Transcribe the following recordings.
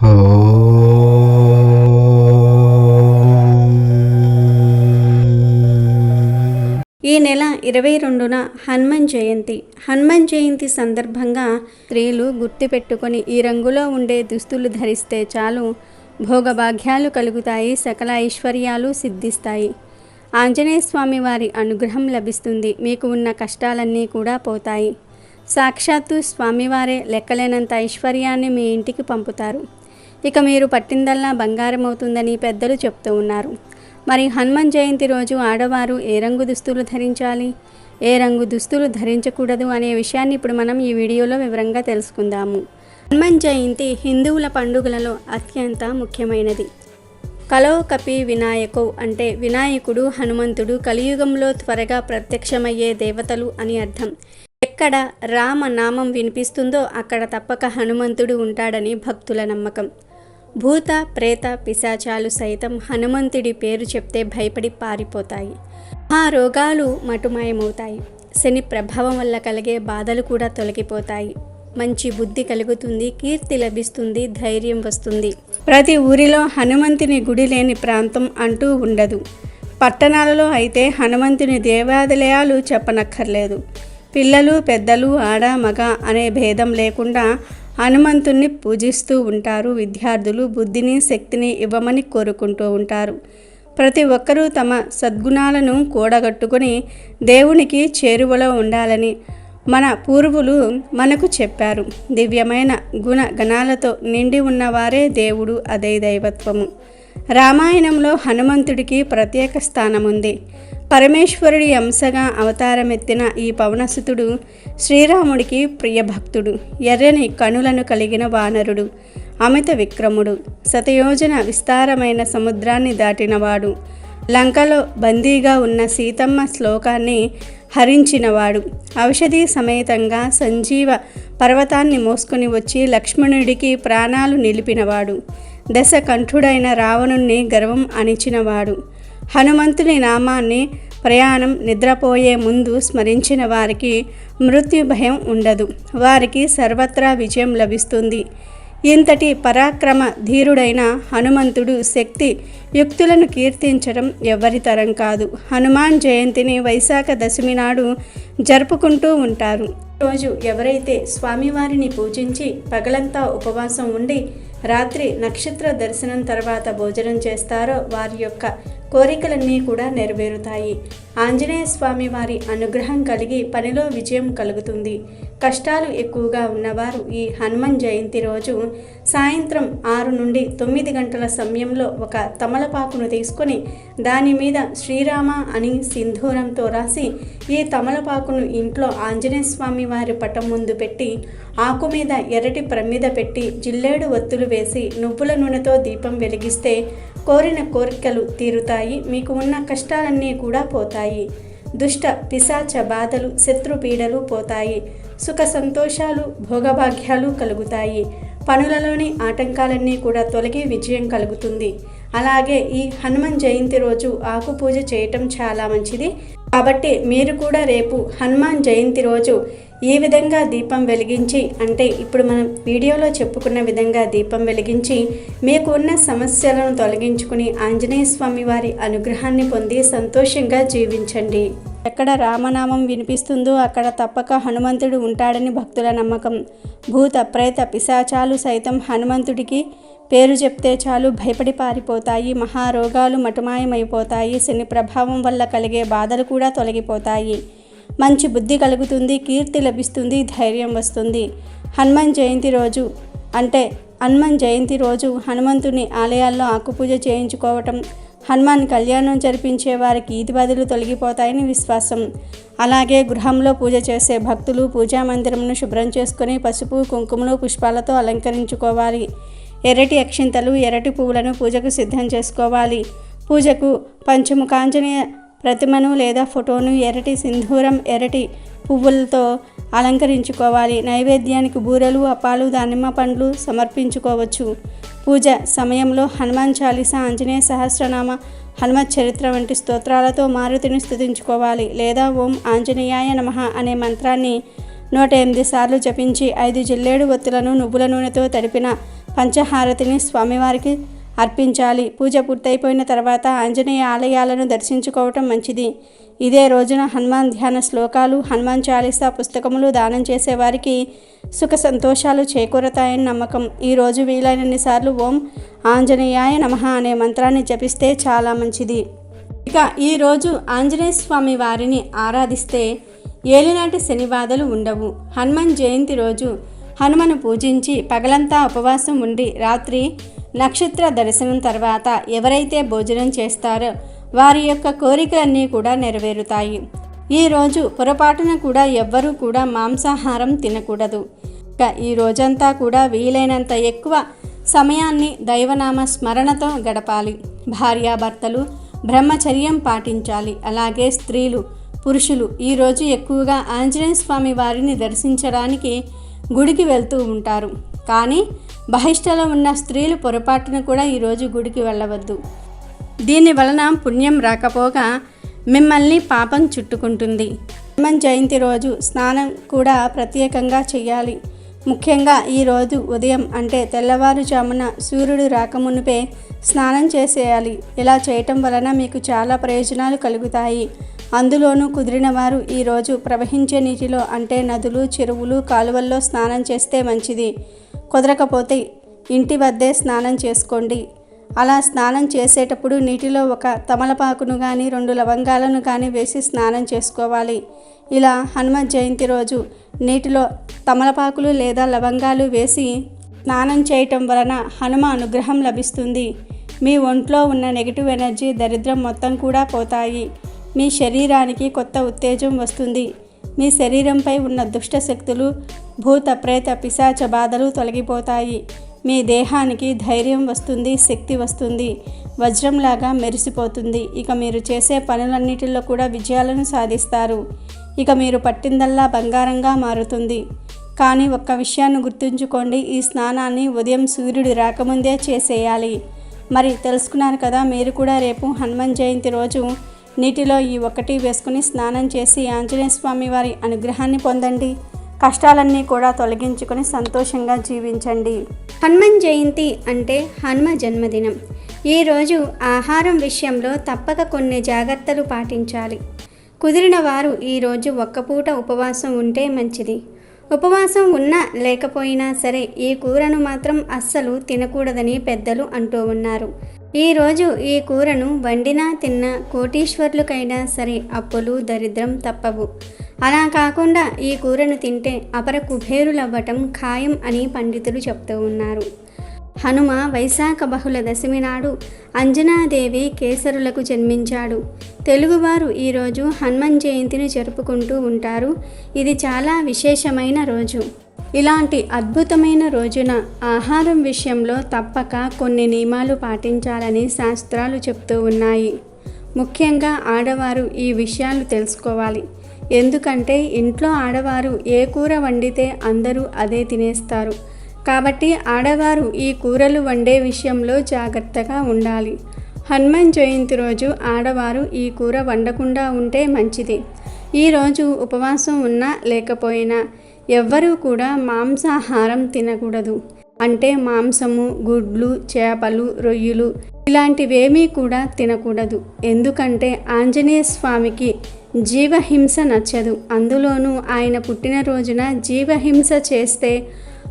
ఈ నెల ఇరవై రెండున హనుమన్ జయంతి. హనుమన్ జయంతి సందర్భంగా స్త్రీలు గుర్తుపెట్టుకొని ఈ రంగులో ఉండే దుస్తులు ధరిస్తే చాలు భోగభాగ్యాలు కలుగుతాయి సకల ఐశ్వర్యాలు సిద్ధిస్తాయి. ఆంజనేయ స్వామి వారి అనుగ్రహం లభిస్తుంది మీకు ఉన్న కష్టాలన్నీ కూడా పోతాయి. సాక్షాత్తు స్వామివారే లెక్కలేనంత ఐశ్వర్యాన్ని మీ ఇంటికి పంపుతారు. ఇక మీరు పట్టిందల్లా బంగారం అవుతుందని పెద్దలు చెప్తూ ఉన్నారు. మరి హనుమాన్ జయంతి రోజు ఆడవారు ఏ రంగు దుస్తులు ధరించాలి? ఏ రంగు దుస్తులు ధరించకూడదు అనే విషయాన్ని ఇప్పుడు మనం ఈ వీడియోలో వివరంగా తెలుసుకుందాము. హనుమాన్ జయంతి హిందువుల పండుగలలో అత్యంత ముఖ్యమైనది. కలో కపి వినాయకో అంటే వినాయకుడు హనుమంతుడు కలియుగంలో త్వరగా ప్రత్యక్షమయ్యే దేవతలు అని అర్థం. ఎక్కడ రామ నామం వినిపిస్తుందో అక్కడ తప్పక హనుమంతుడు ఉంటాడని భక్తుల నమ్మకం. భూత ప్రేత పిశాచాలు సైతం హనుమంతుడి పేరు చెప్తే భయపడి పారిపోతాయి. ఆ రోగాలు మటుమాయమవుతాయి. శని ప్రభావం వల్ల కలిగే బాధలు కూడా తొలగిపోతాయి. మంచి బుద్ధి కలుగుతుంది కీర్తి లభిస్తుంది ధైర్యం వస్తుంది. ప్రతి ఊరిలో హనుమంతుని గుడి లేని ప్రాంతం అంటూ ఉండదు. పట్టణాలలో అయితే హనుమంతుని దేవాలయాలు చెప్పనక్కర్లేదు. పిల్లలు పెద్దలు ఆడ మగ అనే భేదం లేకుండా హనుమంతుణ్ణి పూజిస్తూ ఉంటారు విద్యార్థులు బుద్ధిని శక్తిని ఇవ్వమని కోరుకుంటూ ఉంటారు. ప్రతి ఒక్కరూ తమ సద్గుణాలను కూడగట్టుకుని దేవునికి చేరువలో ఉండాలని మన పూర్వులు మనకు చెప్పారు. దివ్యమైన గుణ గణాలతో నిండి ఉన్నవారే దేవుడు అదే దైవత్వము. రామాయణంలో హనుమంతుడికి ప్రత్యేక స్థానం ఉంది పరమేశ్వరుడి అంశగా అవతారమెత్తిన ఈ పవనసుతుడు శ్రీరాముడికి ప్రియభక్తుడు ఎర్రని కనులను కలిగిన వానరుడు అమిత విక్రముడు శతయోజన విస్తారమైన సముద్రాన్ని దాటినవాడు లంకలో బందీగా ఉన్న సీతమ్మ శ్లోకాన్ని హరించినవాడు ఔషధి సమేతంగా సంజీవ పర్వతాన్ని మోసుకుని వచ్చి లక్ష్మణుడికి ప్రాణాలు నిలిపినవాడు దశకంఠుడైన రావణుణ్ణి గర్వం అణిచినవాడు హనుమంతుని నామాన్ని ప్రయాణం నిద్రపోయే ముందు స్మరించిన వారికి మృత్యు భయం ఉండదు. వారికి సర్వత్రా విజయం లభిస్తుంది. ఇంతటి పరాక్రమ ధీరుడైన హనుమంతుడు శక్తి యుక్తులను కీర్తించడం ఎవరి తరం కాదు. హనుమాన్ జయంతిని వైశాఖ దశమి నాడు జరుపుకుంటూ ఉంటారు. రోజు ఎవరైతే స్వామివారిని పూజించి పగలంతా ఉపవాసం ఉండి రాత్రి నక్షత్ర దర్శనం తర్వాత భోజనం చేస్తారో వారి యొక్క కోరికలన్నీ కూడా నెరవేరుతాయి. ఆంజనేయ స్వామి వారి అనుగ్రహం కలిగి పనిలో విజయం కలుగుతుంది. కష్టాలు ఎక్కువగా ఉన్నవారు ఈ హనుమన్ జయంతి రోజు సాయంత్రం ఆరు నుండి తొమ్మిది గంటల సమయంలో ఒక తమలపాకును తీసుకొని దాని మీద శ్రీరామ అని సింధూరంతో రాసి ఈ తమలపాకును ఇంట్లో ఆంజనేయ స్వామి వారి పటం ముందు పెట్టి ఆకు మీద ఎర్రటి ప్రమిద పెట్టి జిల్లేడు ఒత్తులు వేసి నువ్వుల నూనెతో దీపం వెలిగిస్తే కోరిన కోరికలు తీరుతాయి మీకు ఉన్న కష్టాలన్నీ కూడా పోతాయి. దుష్ట పిశాచ బాధలు శత్రుపీడలు పోతాయి. సుఖ సంతోషాలు భోగభాగ్యాలు కలుగుతాయి. పనులలోని ఆటంకాలన్నీ కూడా తొలగి విజయం కలుగుతుంది. అలాగే ఈ హనుమాన్ జయంతి రోజు ఆకు పూజ చేయటం చాలా మంచిది. కాబట్టి మీరు కూడా రేపు హనుమాన్ జయంతి రోజు ఈ విధంగా దీపం వెలిగించి అంటే ఇప్పుడు మనం వీడియోలో చెప్పుకున్న విధంగా దీపం వెలిగించి మీకు ఉన్న సమస్యలను తొలగించుకుని ఆంజనేయ స్వామి వారి అనుగ్రహాన్ని పొంది సంతోషంగా జీవించండి. ఎక్కడ రామనామం వినిపిస్తుందో అక్కడ తప్పక హనుమంతుడు ఉంటాడని భక్తుల నమ్మకం. భూత ప్రేత పిశాచాలు సైతం హనుమంతుడికి పేరు చెప్తే చాలు భయపడి పారిపోతాయి మహారోగాలు మటుమాయమైపోతాయి శని ప్రభావం వల్ల కలిగే బాధలు కూడా తొలగిపోతాయి. మంచి బుద్ధి కలుగుతుంది కీర్తి లభిస్తుంది ధైర్యం వస్తుంది. హనుమాన్ జయంతి రోజు అంటే హనుమాన్ జయంతి రోజు హనుమంతుని ఆలయాల్లో ఆకుపూజ చేయించుకోవటం హనుమాన్ కళ్యాణం జరిపించే వారికి ఈతి బదులు తొలగిపోతాయని విశ్వాసం. అలాగే గృహంలో పూజ చేసే భక్తులు పూజా మందిరంను శుభ్రం చేసుకుని పసుపు కుంకుమలు పుష్పాలతో అలంకరించుకోవాలి. ఎర్రటి అక్షింతలు ఎర్రటి పువ్వులను పూజకు సిద్ధం చేసుకోవాలి. పూజకు పంచముఖాంజనేయ ప్రతిమను లేదా ఫోటోను ఎర్రటి సింధూరం ఎర్రటి పువ్వులతో అలంకరించుకోవాలి. నైవేద్యానికి బూరెలు అప్పాలు దానిమ్మ పండ్లు సమర్పించుకోవచ్చు. పూజ సమయంలో హనుమాన్ చాలీసా ఆంజనేయ సహస్రనామ హనుమత్ చరిత్ర వంటి స్తోత్రాలతో మారుతిని స్థుతించుకోవాలి. లేదా ఓం ఆంజనేయాయ నమః అనే మంత్రాన్ని నూట ఎనిమిది సార్లు జపించి ఐదు జిల్లేడు ఒత్తులను నువ్వుల నూనెతో తడిపిన పంచహారతిని స్వామివారికి అర్పించాలి. పూజ పూర్తయిపోయిన తర్వాత ఆంజనేయ ఆలయాలను దర్శించుకోవటం మంచిది. ఇదే రోజున హనుమాన్ ధ్యాన శ్లోకాలు హనుమాన్ చాలీసా పుస్తకములు దానం చేసేవారికి సుఖ సంతోషాలు చేకూరతాయని నమ్మకం. ఈరోజు వీలైనన్ని సార్లు ఓం ఆంజనేయాయ నమః అనే మంత్రాన్ని జపిస్తే చాలా మంచిది. ఇక ఈరోజు ఆంజనేయ స్వామి వారిని ఆరాధిస్తే ఏలినాటి శనివాదలు ఉండవు. హనుమాన్ జయంతి రోజు హనుమను పూజించి పగలంతా ఉపవాసం ఉండి రాత్రి నక్షత్ర దర్శనం తర్వాత ఎవరైతే భోజనం చేస్తారో వారి యొక్క కోరికలన్నీ కూడా నెరవేరుతాయి. ఈరోజు పొరపాటున కూడా ఎవ్వరూ కూడా మాంసాహారం తినకూడదు. ఇక ఈ రోజంతా కూడా వీలైనంత ఎక్కువ సమయాన్ని దైవనామ స్మరణతో గడపాలి. భార్యాభర్తలు బ్రహ్మచర్యం పాటించాలి. అలాగే స్త్రీలు పురుషులు ఈరోజు ఎక్కువగా ఆంజనేయ స్వామి వారిని దర్శించడానికి గుడికి వెళ్తూ ఉంటారు. కానీ బహిష్టలో ఉన్న స్త్రీలు పొరపాటున కూడా ఈరోజు గుడికి వెళ్ళవద్దు. దీని వలన పుణ్యం రాకపోగా మిమ్మల్ని పాపం చుట్టుకుంటుంది. హనుమన్ జయంతి రోజు స్నానం కూడా ప్రత్యేకంగా చేయాలి. ముఖ్యంగా ఈరోజు ఉదయం అంటే తెల్లవారుజామున సూర్యుడు రాకమునిపే స్నానం చేసేయాలి. ఇలా చేయటం వలన మీకు చాలా ప్రయోజనాలు కలుగుతాయి. అందులోనూ కుదిరిన వారు ఈరోజు ప్రవహించే నీటిలో అంటే నదులు చెరువులు కాలువల్లో స్నానం చేస్తే మంచిది. కుదరకపోతే ఇంటి వద్దే స్నానం చేసుకోండి. అలా స్నానం చేసేటప్పుడు నీటిలో ఒక తమలపాకును కానీ రెండు లవంగాలను కానీ వేసి స్నానం చేసుకోవాలి. ఇలా హనుమత్ జయంతి రోజు నీటిలో తమలపాకులు లేదా లవంగాలు వేసి స్నానం చేయటం వలన హనుమ అనుగ్రహం లభిస్తుంది. మీ ఒంట్లో ఉన్న నెగిటివ్ ఎనర్జీ దరిద్రం మొత్తం కూడా పోతాయి. మీ శరీరానికి కొత్త ఉత్తేజం వస్తుంది. మీ శరీరంపై ఉన్న దుష్ట శక్తులు భూత ప్రేత పిశాచ బాధలు తొలగిపోతాయి. మీ దేహానికి ధైర్యం వస్తుంది శక్తి వస్తుంది. వజ్రంలాగా మెరిసిపోతుంది. ఇక మీరు చేసే పనులన్నిటిలో కూడా విజయాలను సాధిస్తారు. ఇక మీరు పట్టిందల్లా బంగారంగా మారుతుంది. కానీ ఒక్క విషయాన్ని గుర్తుంచుకోండి ఈ స్నానాన్ని ఉదయం సూర్యుడు రాకముందే చేసేయాలి. మరి తెలుసుకున్నారు కదా మీరు కూడా రేపు హనుమాన్ జయంతి రోజు నీటిలో ఈ ఒక్కటి వేసుకుని స్నానం చేసి ఆంజనేయ స్వామి వారి అనుగ్రహాన్ని పొందండి. కష్టాలన్నీ కూడా తొలగించుకొని సంతోషంగా జీవించండి. హనుమాన్ జయంతి అంటే హనుమ జన్మదినం. ఈరోజు ఆహారం విషయంలో తప్పక కొన్ని జాగ్రత్తలు పాటించాలి. కుదిరిన వారు ఈరోజు ఒక్కపూట ఉపవాసం ఉంటే మంచిది. ఉపవాసం ఉన్నా లేకపోయినా సరే ఈ కూరను మాత్రం అస్సలు తినకూడదని పెద్దలు అంటూ ఉన్నారు. ఈరోజు ఈ కూరను వండినా తిన్నా కోటీశ్వర్లకైనా సరే అప్పులు దరిద్రం తప్పవు. అలా కాకుండా ఈ కూరను తింటే అపర కుబేరులవ్వటం ఖాయం అని పండితులు చెప్తూ ఉన్నారు. హనుమ వైశాఖ బహుళ దశమి నాడు అంజనాదేవి కేసరులకు జన్మించాడు. తెలుగువారు ఈరోజు హనుమన్ జయంతిని జరుపుకుంటూ ఉంటారు. ఇది చాలా విశేషమైన రోజు. ఇలాంటి అద్భుతమైన రోజున ఆహారం విషయంలో తప్పక కొన్ని నియమాలు పాటించాలని శాస్త్రాలు చెప్తూ ఉన్నాయి. ముఖ్యంగా ఆడవారు ఈ విషయాలు తెలుసుకోవాలి. ఎందుకంటే ఇంట్లో ఆడవారు ఏ కూర వండితే అందరూ అదే తినేస్తారు. కాబట్టి ఆడవారు ఈ కూరలు వండే విషయంలో జాగ్రత్తగా ఉండాలి. హనుమాన్ జయంతి రోజు ఆడవారు ఈ కూర వండకుండా ఉంటే మంచిది. ఈరోజు ఉపవాసం ఉన్నా లేకపోయినా ఎవ్వరూ కూడా మాంసాహారం తినకూడదు. అంటే మాంసము గుడ్లు చేపలు రొయ్యలు ఇలాంటివేమీ కూడా తినకూడదు. ఎందుకంటే ఆంజనేయ స్వామికి జీవహింస నచ్చదు. అందులోనూ ఆయన పుట్టినరోజున జీవహింస చేస్తే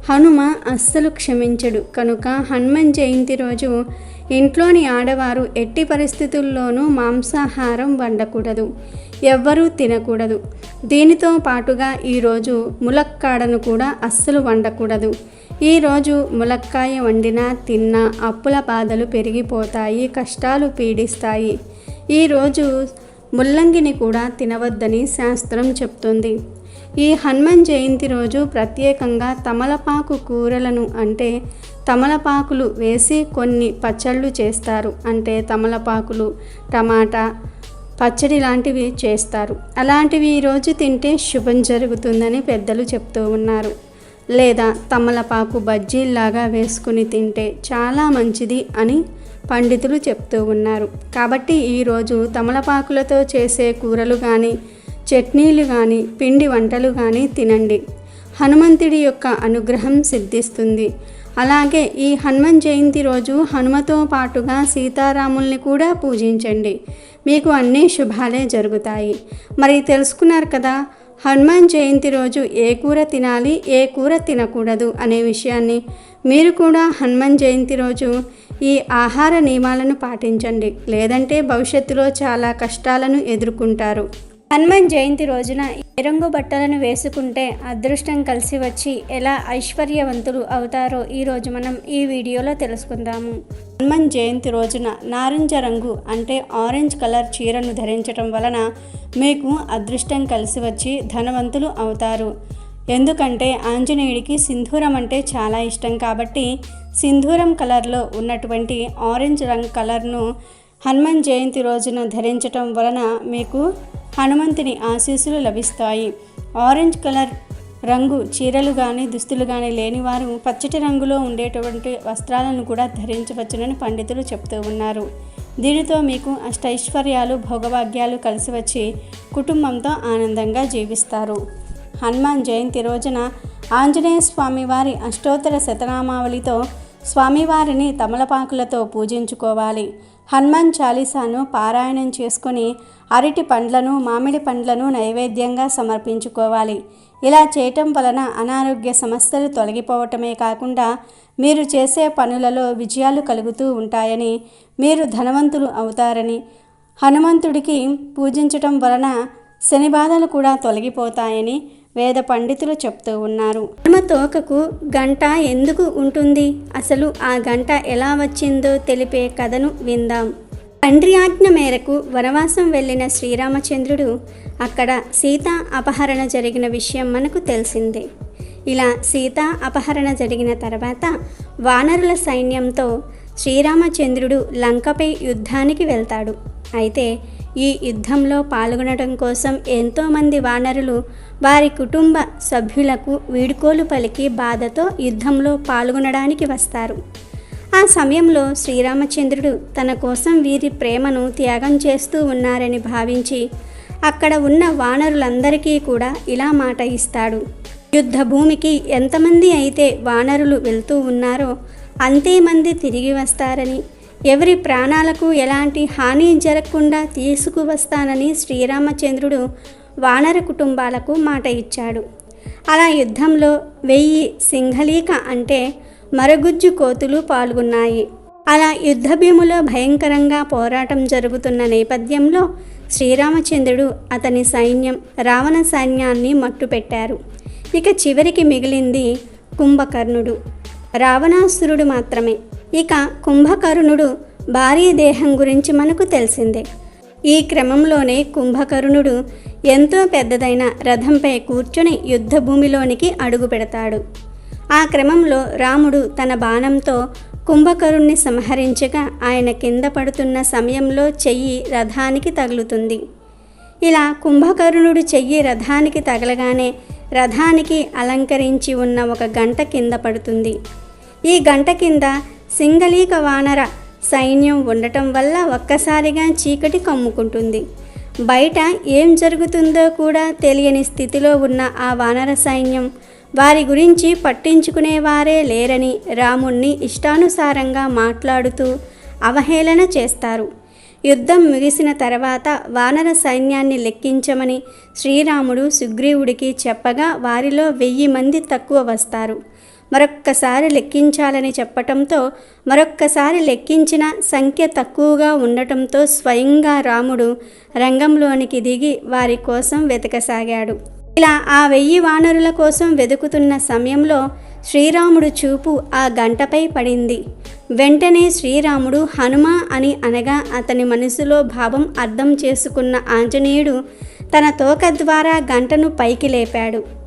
హనుమ అస్సలు క్షమించడు. కనుక హనుమన్ జయంతి రోజు ఇంట్లోని ఆడవారు ఎట్టి పరిస్థితుల్లోనూ మాంసాహారం వండకూడదు. ఎవ్వరూ తినకూడదు. దీనితో పాటుగా ఈరోజు ములక్కాడను కూడా అస్సలు వండకూడదు. ఈరోజు ములక్కాయ వండినా తిన్నా అప్పుల బాధలు పెరిగిపోతాయి కష్టాలు పీడిస్తాయి. ఈరోజు ముల్లంగిని కూడా తినవద్దని శాస్త్రం చెప్తుంది. ఈ హనుమాన్ జయంతి రోజు ప్రత్యేకంగా తమలపాకు కూరలను అంటే తమలపాకులు వేసి కొన్ని పచ్చళ్ళు చేస్తారు. అంటే తమలపాకులు టమాటా పచ్చడి లాంటివి చేస్తారు. అలాంటివి ఈరోజు తింటే శుభం జరుగుతుందని పెద్దలు చెప్తూ ఉన్నారు. లేదా తమలపాకు బజ్జీల్లాగా వేసుకుని తింటే చాలా మంచిది అని పండితులు చెప్తూ ఉన్నారు. కాబట్టి ఈరోజు తమలపాకులతో చేసే కూరలు కానీ చట్నీలు కానీ పిండి వంటలు కానీ తినండి. హనుమంతుడి యొక్క అనుగ్రహం సిద్ధిస్తుంది. అలాగే ఈ హనుమన్ జయంతి రోజు హనుమతో పాటుగా సీతారాముల్ని కూడా పూజించండి. మీకు అన్ని శుభాలే జరుగుతాయి. మరి తెలుసుకున్నారు కదా హనుమాన్ జయంతి రోజు ఏ కూర తినాలి ఏ కూర తినకూడదు అనే విషయాన్ని. మీరు కూడా హనుమాన్ జయంతి రోజు ఈ ఆహార నియమాలను పాటించండి. లేదంటే భవిష్యత్తులో చాలా కష్టాలను ఎదుర్కొంటారు. హనుమాన్ జయంతి రోజున ఏ రంగు బట్టలను వేసుకుంటే అదృష్టం కలిసి వచ్చి ఎలా ఐశ్వర్యవంతులు అవుతారో ఈరోజు మనం ఈ వీడియోలో తెలుసుకుందాము. హనుమాన్ జయంతి రోజున నారింజ రంగు అంటే ఆరెంజ్ కలర్ చీరను ధరించడం వలన మీకు అదృష్టం కలిసి వచ్చి ధనవంతులు అవుతారు. ఎందుకంటే ఆంజనేయుడికి సింధూరం అంటే చాలా ఇష్టం కాబట్టి సింధూరం కలర్లో ఉన్నటువంటి ఆరెంజ్ రంగు కలర్ను హనుమాన్ జయంతి రోజున ధరించటం వలన మీకు హనుమంతుని ఆశీస్సులు లభిస్తాయి. ఆరెంజ్ కలర్ రంగు చీరలు కానీ దుస్తులు కానీ లేనివారు పచ్చటి రంగులో ఉండేటువంటి వస్త్రాలను కూడా ధరించవచ్చునని పండితులు చెప్తూ ఉన్నారు. దీనితో మీకు అష్టైశ్వర్యాలు భోగభాగ్యాలు కలిసి వచ్చి కుటుంబంతో ఆనందంగా జీవిస్తారు. హనుమాన్ జయంతి రోజున ఆంజనేయ స్వామి వారి అష్టోత్తర శతనామావళితో స్వామివారిని తమలపాకులతో పూజించుకోవాలి. హనుమాన్ చాలీసాను పారాయణం చేసుకుని అరటి పండ్లను మామిడి పండ్లను నైవేద్యంగా సమర్పించుకోవాలి. ఇలా చేయటం వలన అనారోగ్య సమస్యలు తొలగిపోవటమే కాకుండా మీరు చేసే పనులలో విజయాలు కలుగుతూ ఉంటాయని మీరు ధనవంతులు అవుతారని హనుమంతుడికి పూజించటం వలన శని బాధలు కూడా తొలగిపోతాయని వేద పండితులు చెప్తూ ఉన్నారు. హనుమ తోకకు గంట ఎందుకు ఉంటుంది? అసలు ఆ గంట ఎలా వచ్చిందో తెలిపే కథను విందాం. తండ్రి ఆజ్ఞ మేరకు వనవాసం వెళ్ళిన శ్రీరామచంద్రుడు అక్కడ సీత అపహరణ జరిగిన విషయం మనకు తెలిసిందే. ఇలా సీత అపహరణ జరిగిన తర్వాత వానరుల సైన్యంతో శ్రీరామచంద్రుడు లంకపై యుద్ధానికి వెళ్తాడు. అయితే ఈ యుద్ధంలో పాల్గొనడం కోసం ఎంతోమంది వానరులు వారి కుటుంబ సభ్యులకు వీడుకోలు పలికి బాధతో యుద్ధంలో పాల్గొనడానికి వస్తారు. ఆ సమయంలో శ్రీరామచంద్రుడు తన కోసం వీరి ప్రేమను త్యాగం చేస్తూ ఉన్నారని భావించి అక్కడ ఉన్న వానరులందరికీ కూడా ఇలా మాట ఇస్తాడు. యుద్ధ భూమికి ఎంతమంది అయితే వానరులు వెళ్తూ ఉన్నారో అంతేమంది తిరిగి వస్తారని ఎవరి ప్రాణాలకు ఎలాంటి హాని జరగకుండా తీసుకువస్తానని శ్రీరామచంద్రుడు వానర కుటుంబాలకు మాట ఇచ్చాడు. అలా యుద్ధంలో వెయ్యి సింహలీక అంటే మరగుజ్జు కోతులు పాల్గొన్నాయి. అలా యుద్ధభీములో భయంకరంగా పోరాటం జరుగుతున్న నేపథ్యంలో శ్రీరామచంద్రుడు అతని సైన్యం రావణ సైన్యాన్ని మట్టుపెట్టారు. ఇక చివరికి మిగిలింది కుంభకర్ణుడు. రావణాసురుడు మాత్రమే. ఇక కుంభకరుణుడు భారీ దేహం గురించి మనకు తెలిసిందే. ఈ క్రమంలోనే కుంభకరుణుడు ఎంతో పెద్దదైన రథంపై కూర్చొని యుద్ధభూమిలోనికి అడుగు పెడతాడు. ఆ క్రమంలో రాముడు తన బాణంతో కుంభకరుణ్ణి సంహరించగా ఆయన కింద పడుతున్న సమయంలో చెయ్యి రథానికి తగులుతుంది. ఇలా కుంభకరుణుడు చెయ్యి రథానికి తగలగానే రథానికి అలంకరించి ఉన్న ఒక గంట కింద పడుతుంది. ఈ గంట కింద సింగలీక వానర సైన్యం ఉండటం వల్ల ఒక్కసారిగా చీకటి కమ్ముకుంటుంది. బయట ఏం జరుగుతుందో కూడా తెలియని స్థితిలో ఉన్న ఆ వానర సైన్యం వారి గురించి పట్టించుకునేవారే లేరని రాముణ్ణి ఇష్టానుసారంగా మాట్లాడుతూ అవహేళన చేస్తారు. యుద్ధం ముగిసిన తర్వాత వానర సైన్యాన్ని లెక్కించమని శ్రీరాముడు సుగ్రీవుడికి చెప్పగా వారిలో వెయ్యి మంది తక్కువ వస్తారు. మరొక్కసారి లెక్కించాలని చెప్పటంతో మరొక్కసారి లెక్కించిన సంఖ్య తక్కువగా ఉండటంతో స్వయంగా రాముడు రంగంలోనికి దిగి వారి కోసం వెతకసాగాడు. ఇలా ఆ వెయ్యి వానరుల కోసం వెతుకుతున్న సమయంలో శ్రీరాముడు చూపు ఆ గంటపై పడింది. వెంటనే శ్రీరాముడు హనుమ అని అనగా అతని మనసులో భావం అర్థం చేసుకున్న ఆంజనేయుడు తన తోక ద్వారా గంటను పైకి లేపాడు.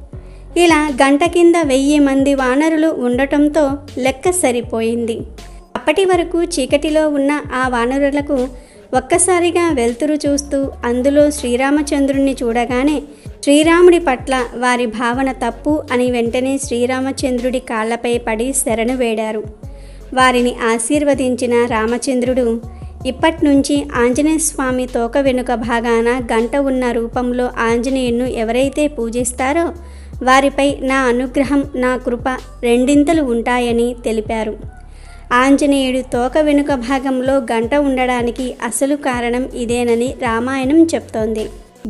ఇలా గంట కింద వెయ్యి మంది వానరులు ఉండటంతో లెక్క సరిపోయింది. అప్పటి వరకు చీకటిలో ఉన్న ఆ వానరులకు ఒక్కసారిగా వెలుతురు చూస్తూ అందులో శ్రీరామచంద్రుణ్ణి చూడగానే శ్రీరాముడి పట్ల వారి భావన తప్పు అని వెంటనే శ్రీరామచంద్రుడి కాళ్ళపై పడి శరణు వేడారు. వారిని ఆశీర్వదించిన రామచంద్రుడు ఇప్పటినుంచి ఆంజనేయస్వామి ఆంజనేయ స్వామి తోక వెనుక భాగాన గంట ఉన్న రూపంలో ఆంజనేయును ఎవరైతే పూజిస్తారో వారిపై నా అనుగ్రహం నా కృప రెండింతలు ఉంటాయని తెలిపారు. ఆంజనేయుడు తోక వెనుక భాగంలో గంట ఉండడానికి అసలు కారణం ఇదేనని రామాయణం చెప్తోంది.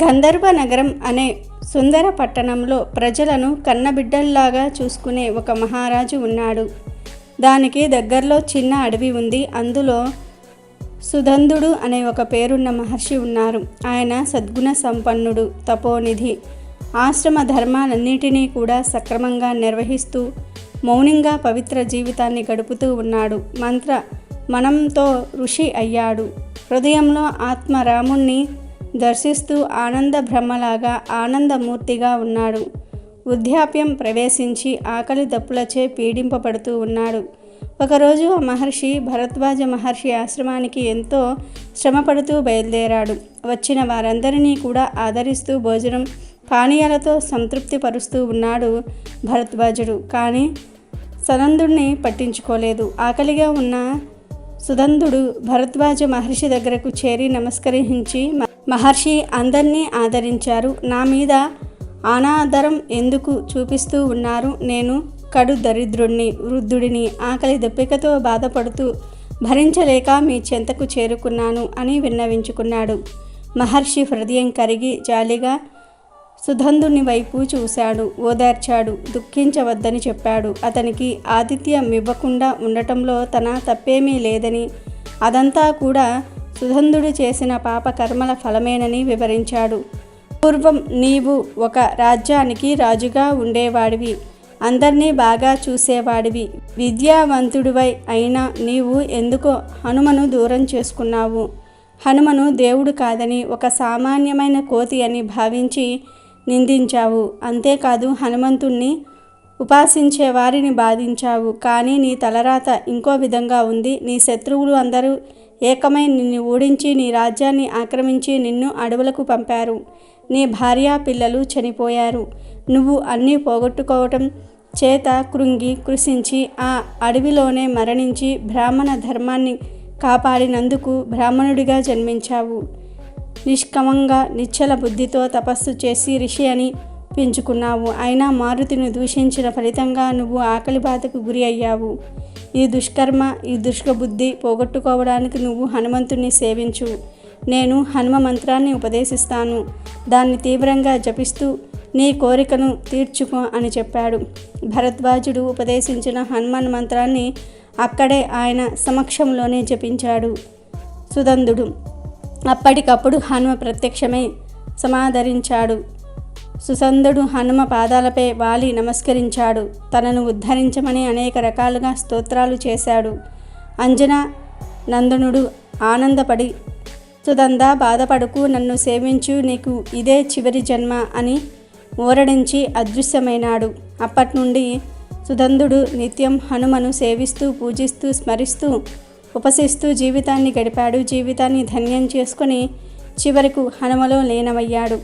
గంధర్వ నగరం అనే సుందర పట్టణంలో ప్రజలను కన్నబిడ్డల్లాగా చూసుకునే ఒక మహారాజు ఉన్నాడు. దానికి దగ్గరలో చిన్న అడవి ఉంది. అందులో సుధంధుడు అనే ఒక పేరున్న మహర్షి ఉన్నారు. ఆయన సద్గుణ సంపన్నుడు తపోనిధి. ఆశ్రమ ధర్మాలన్నిటినీ కూడా సక్రమంగా నిర్వహిస్తూ మౌనంగా పవిత్ర జీవితాన్ని గడుపుతూ ఉన్నాడు. మంత్ర మనంతో ఋషి అయ్యాడు. హృదయంలో ఆత్మ రాముణ్ణి దర్శిస్తూ ఆనంద బ్రహ్మలాగా ఆనందమూర్తిగా ఉన్నాడు. వృద్ధాప్యం ప్రవేశించి ఆకలి దప్పులచే పీడింపబడుతూ ఉన్నాడు. ఒకరోజు ఆ మహర్షి భరద్వాజ మహర్షి ఆశ్రమానికి ఎంతో శ్రమపడుతూ బయలుదేరాడు. వచ్చిన వారందరినీ కూడా ఆదరిస్తూ భోజనం పానీయాలతో సంతృప్తి పరుస్తూ ఉన్నాడు భరద్వాజుడు. కానీ సనందుడిని పట్టించుకోలేదు. ఆకలిగా ఉన్న సుదందుడు భరద్వాజ మహర్షి దగ్గరకు చేరి నమస్కరించి మహర్షి అందరినీ ఆదరించారు. నా మీద అనాదరం ఎందుకు చూపిస్తూ ఉన్నారు? నేను కడు దరిద్రుణ్ణి వృద్ధుడిని ఆకలి దెప్పికతో బాధపడుతూ భరించలేక మీ చెంతకు చేరుకున్నాను అని విన్నవించుకున్నాడు. మహర్షి హృదయం కరిగి జాలిగా సుధంధుని వైపు చూశాడు. ఓదార్చాడు. దుఃఖించవద్దని చెప్పాడు. అతనికి ఆతిథ్యం ఇవ్వకుండా ఉండటంలో తన తప్పేమీ లేదని అదంతా కూడా సుధంధుడు చేసిన పాప కర్మల ఫలమేనని వివరించాడు. పూర్వం నీవు ఒక రాజ్యానికి రాజుగా ఉండేవాడివి. అందరినీ బాగా చూసేవాడివి. విద్యావంతుడివై అయినా నీవు ఎందుకో హనుమను దూరం చేసుకున్నావు. హనుమను దేవుడు కాదని ఒక సామాన్యమైన కోతి అని భావించి నిందించావు. అంతేకాదు హనుమంతుణ్ణి ఉపాసించే వారిని బాధించావు. కానీ నీ తలరాత ఇంకో విధంగా ఉంది. నీ శత్రువులు అందరూ ఏకమై నిన్ను ఓడించి నీ రాజ్యాన్ని ఆక్రమించి నిన్ను అడవులకు పంపారు. నీ భార్య పిల్లలు చనిపోయారు. నువ్వు అన్నీ పోగొట్టుకోవటం చేత కృంగి కృషించి ఆ అడవిలోనే మరణించి బ్రాహ్మణ ధర్మాన్ని కాపాడినందుకు బ్రాహ్మణుడిగా జన్మించావు. నిష్కమంగా నిశ్చల బుద్ధితో తపస్సు చేసి ఋషి అని పెంచుకున్నావు. అయినా మారుతిని దూషించిన ఫలితంగా నువ్వు ఆకలి బాధకు గురి అయ్యావు. ఈ దుష్కర్మ ఈ దుష్కబుద్ధి పోగొట్టుకోవడానికి నువ్వు హనుమంతుణ్ణి సేవించు. నేను హనుమ మంత్రాన్ని ఉపదేశిస్తాను. దాన్ని తీవ్రంగా జపిస్తూ నీ కోరికను తీర్చుకో అని చెప్పాడు. భరద్వాజుడు ఉపదేశించిన హనుమాన్ మంత్రాన్ని అక్కడే ఆయన సమక్షంలోనే జపించాడు. సుదందుడు అప్పటికప్పుడు హనుమ ప్రత్యక్షమై సమాదరించాడు. సుసందుడు హనుమ పాదాలపై వాలి నమస్కరించాడు. తనను ఉద్ధరించమని అనేక రకాలుగా స్తోత్రాలు చేశాడు. అంజన నందనుడు ఆనందపడి సుదంద బాధపడకు నన్ను సేవించు నీకు ఇదే చివరి జన్మ అని ఊరడించి అదృశ్యమైనాడు. అప్పటి నుండి సుదందుడు నిత్యం హనుమను సేవిస్తూ పూజిస్తూ స్మరిస్తూ ఉపసిస్తూ జీవితాన్ని గడిపాడు. జీవితాన్ని ధన్యం చేసుకుని చివరకు హనుమలో లీనమయ్యాడు.